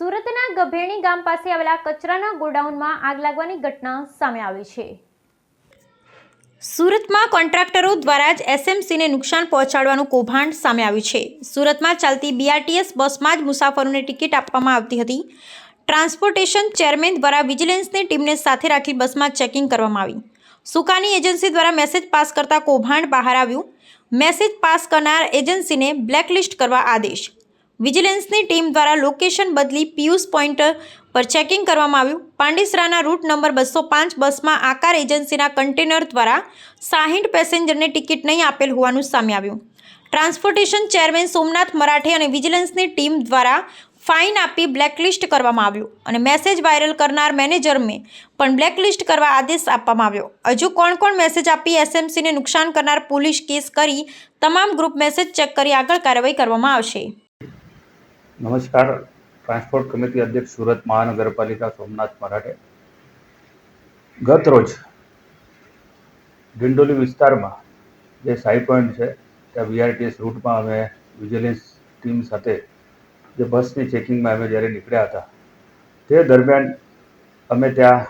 સુરતના ગભેણી ગામ પાસે આવેલા કચરાના ગોડાઉનમાં આગ લાગવાની ઘટના સામે આવી છે. સુરતમાં કોન્ટ્રાક્ટરો દ્વારા જ એસએમસીને નુકસાન પહોંચાડવાનું કૌભાંડ સામે આવ્યું છે. સુરતમાં ચાલતી બીઆરટીએસ બસમાં જ મુસાફરોને ટિકિટ આપવામાં આવતી હતી. ટ્રાન્સપોર્ટેશન ચેરમેન દ્વારા વિજિલન્સની ટીમને સાથે રાખી બસમાં ચેકિંગ કરવામાં આવી. સુકાની એજન્સી દ્વારા મેસેજ પાસ કરતા કૌભાંડ બહાર આવ્યું. મેસેજ પાસ કરનાર એજન્સીને બ્લેકલિસ્ટ કરવા આદેશ. વિજિલન્સની ટીમ દ્વારા લોકેશન બદલી પિયુષ પોઈન્ટ પર ચેકિંગ કરવામાં આવ્યું. પાંડેસરાના રૂટ નંબર બસો પાંચ બસમાં આકાર એજન્સીના કન્ટેનર દ્વારા સાહીઠ પેસેન્જરને ટિકિટ નહીં આપેલ હોવાનું સામે આવ્યું. ટ્રાન્સપોર્ટેશન ચેરમેન સોમનાથ મરાઠે અને વિજિલન્સની ટીમ દ્વારા ફાઇન આપી બ્લેકલિસ્ટ કરવામાં આવ્યું અને મેસેજ વાયરલ કરનાર મેનેજરને પણ બ્લેકલિસ્ટ કરવા આદેશ આપવામાં આવ્યો. હજુ કોણ કોણ મેસેજ આપી એસએમસીને નુકસાન કરનાર પોલીસ કેસ કરી, તમામ ગ્રુપ મેસેજ ચેક કરી આગળ કાર્યવાહી કરવામાં આવશે. નમસ્કાર. ટ્રાન્સપોર્ટ કમિટી અધ્યક્ષ સુરત મહાનગરપાલિકા સોમનાથ મરાઠે. ગત રોજ ડિંડોલી વિસ્તારમાં જે સાઈ પોઈન્ટ છે, ત્યાં વીઆરટીએસ રૂટમાં અમે વિજિલન્સ ટીમ સાથે જે બસની ચેકિંગમાં અમે જ્યારે નીકળ્યા હતા, તે દરમિયાન અમે ત્યાં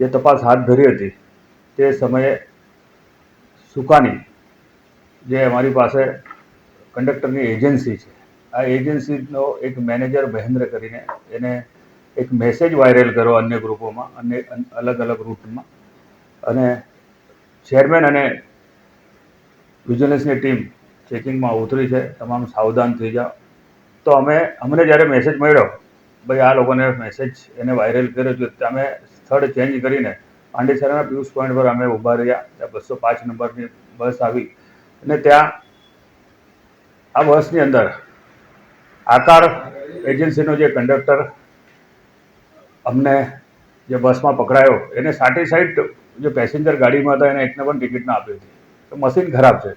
જે તપાસ હાથ ધરી હતી, તે સમયે સુકાની, જે અમારી પાસે કંડક્ટરની એજન્સી છે આ એજન્સીનો એક મેનેજર મહેન્દ્ર કરીને એને એક મેસેજ વાયરલ કર્યો અન્ય ગ્રુપોમાં અને, અલગ અલગ રૂટમાં અને ચેરમેન અને વિજિલન્સની ટીમ ચેકિંગમાં ઉતરી છે, તમામ સાવધાન થઈ જાઓ. તો અમે, અમને જ્યારે મેસેજ મળ્યો, ભાઈ, આ લોકોને મેસેજ એને વાયરલ કર્યો છે અમે સ્થળ ચેન્જ કરીને પાંડેસરાના પિયુષ પોઈન્ટ પર અમે ઊભા રહ્યા, ત્યાં બસો પાંચ નંબરની બસ આવી. અને ત્યાં, આ બસની અંદર આકાર એજન્સીનો જે કંડક્ટર અમને જે બસમાં પકડાયો, એને સાઠે સાઠ જે પેસેન્જર ગાડીમાં હતા, એને એકને પણ ટિકિટ ના આપી હતી. તો મશીન ખરાબ છે.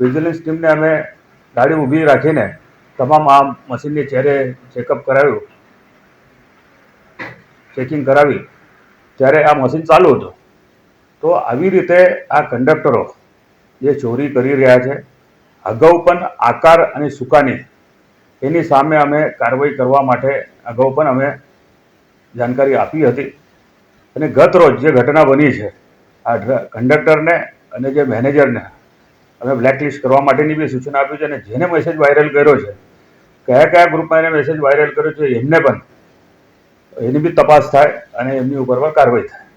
વિજિલન્સ ટીમને અમે ગાડી ઊભી રાખીને તમામ આ મશીનની ચહેરે ચેકઅપ કરાવ્યું. ચેકિંગ કરાવી. ત્યારે આ મશીન ચાલુ હતું. તો આવી રીતે આ કંડક્ટરો જે ચોરી કરી રહ્યા છે, અગાઉ પણ આકાર અને સુકાની એની સામે અમે કાર્યવાહી કરવા માટે અગાઉ પણ અમે જાણકારી આપી હતી. અને ગત રોજ જે ઘટના બની છે, આ કંડક્ટરને અને જે મેનેજરને અમે બ્લેકલિસ્ટ કરવા માટેની બી સૂચના આપી છે અને જેને મેસેજ વાયરલ કર્યો છે, કયા કયા ગ્રુપમાં એને મેસેજ વાયરલ કર્યો છે એમને પણ એની બી તપાસ થાય અને એમની ઉપર પણ કાર્યવાહી થાય.